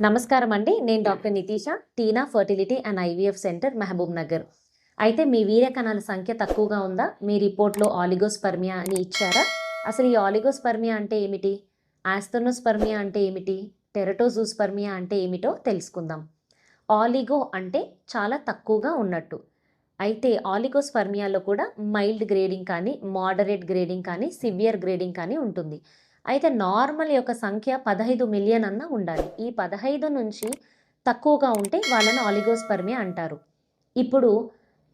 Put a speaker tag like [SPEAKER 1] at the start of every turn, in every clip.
[SPEAKER 1] నమస్కారం అండి. నేను doctor Nitisha Teena fertility and IVF centre Mahabubnagar. అయితే మీ వీర్య కణాల సంఖ్య తక్కువగా ఉందా? మీ రిపోర్ట్లో ఆలిగోస్పర్మియా అని ఇచ్చారా? అసలు ఈ ఆలిగోస్పర్మియా అంటే ఏమిటి? ఆస్థనోస్పర్మియా అంటే ఏమిటి? టెరటోజూస్పర్మియా అంటే ఏమిటో తెలుసుకుందాం. ఆలిగో అంటే చాలా తక్కువగా ఉన్నట్టు. అయితే ఆలిగోస్పర్మియాలో కూడా మైల్డ్ గ్రేడింగ్ కానీ మోడరేట్ గ్రేడింగ్ కానీ సివియర్ గ్రేడింగ్ కానీ ఉంటుంది. అయితే నార్మల్ యొక్క సంఖ్య పదహైదు మిలియన్ అన్న ఉండాలి. ఈ పదహైదు నుంచి తక్కువగా ఉంటే వాళ్ళని ఆలిగోస్పర్మి అంటారు. ఇప్పుడు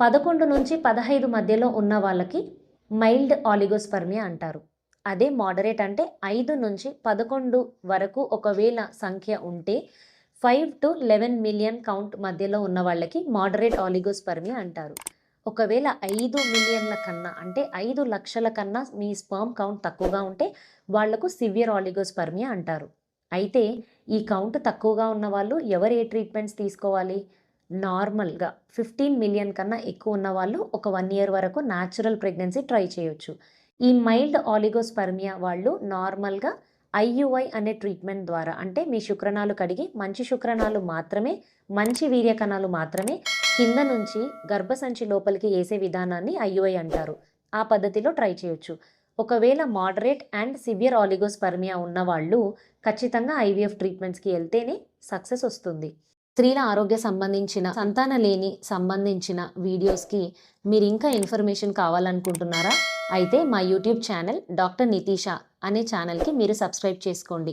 [SPEAKER 1] పదకొండు నుంచి పదహైదు మధ్యలో ఉన్న వాళ్ళకి మైల్డ్ ఆలిగోస్పర్మి అంటారు. అదే మోడరేట్ అంటే ఐదు నుంచి పదకొండు వరకు ఒకవేళ సంఖ్య ఉంటే five to eleven million count మధ్యలో ఉన్న వాళ్ళకి మోడరేట్ ఆలిగోస్పర్మి అంటారు. ఒకవేళ ఐదు మిలియన్ల కన్నా అంటే ఐదు లక్షల కన్నా మీ స్పర్మ్ కౌంట్ తక్కువగా ఉంటే వాళ్ళకు సివియర్ ఆలిగోస్పర్మియా అంటారు. అయితే ఈ కౌంట్ తక్కువగా ఉన్న వాళ్ళు ఎవరు ఏ ట్రీట్మెంట్స్ తీసుకోవాలి? నార్మల్గా ఫిఫ్టీన్ మిలియన్ కన్నా ఎక్కువ ఉన్న వాళ్ళు ఒక వన్ ఇయర్ వరకు న్యాచురల్ ప్రెగ్నెన్సీ ట్రై చేయొచ్చు. ఈ మైల్డ్ ఆలిగోస్పర్మియా వాళ్ళు నార్మల్గా ఐయుఐ అనే ట్రీట్మెంట్ ద్వారా అంటే మీ శుక్రనాలు కడిగి మంచి శుక్రనాలు మాత్రమే మంచి వీర్యకణాలు మాత్రమే కింద నుంచి గర్భసంచి లోపలికి వేసే విధానాన్ని ఐయుఐ అంటారు. ఆ పద్ధతిలో ట్రై చేయొచ్చు. ఒకవేళ మోడరేట్ అండ్ సివియర్ ఆలిగోస్పర్మియా ఉన్న వాళ్ళు ఖచ్చితంగా ఐవీఎఫ్ ట్రీట్మెంట్స్కి వెళ్తేనే సక్సెస్ వస్తుంది. స్త్రీల ఆరోగ్య సంబంధించిన సంతాన లేని సంబంధించిన వీడియోస్కి మీరు ఇంకా ఇన్ఫర్మేషన్ కావాలనుకుంటున్నారా? అయితే మా యూట్యూబ్ ఛానల్ డాక్టర్ నితీష అనే ఛానల్కి మీరు సబ్స్క్రైబ్ చేసుకోండి.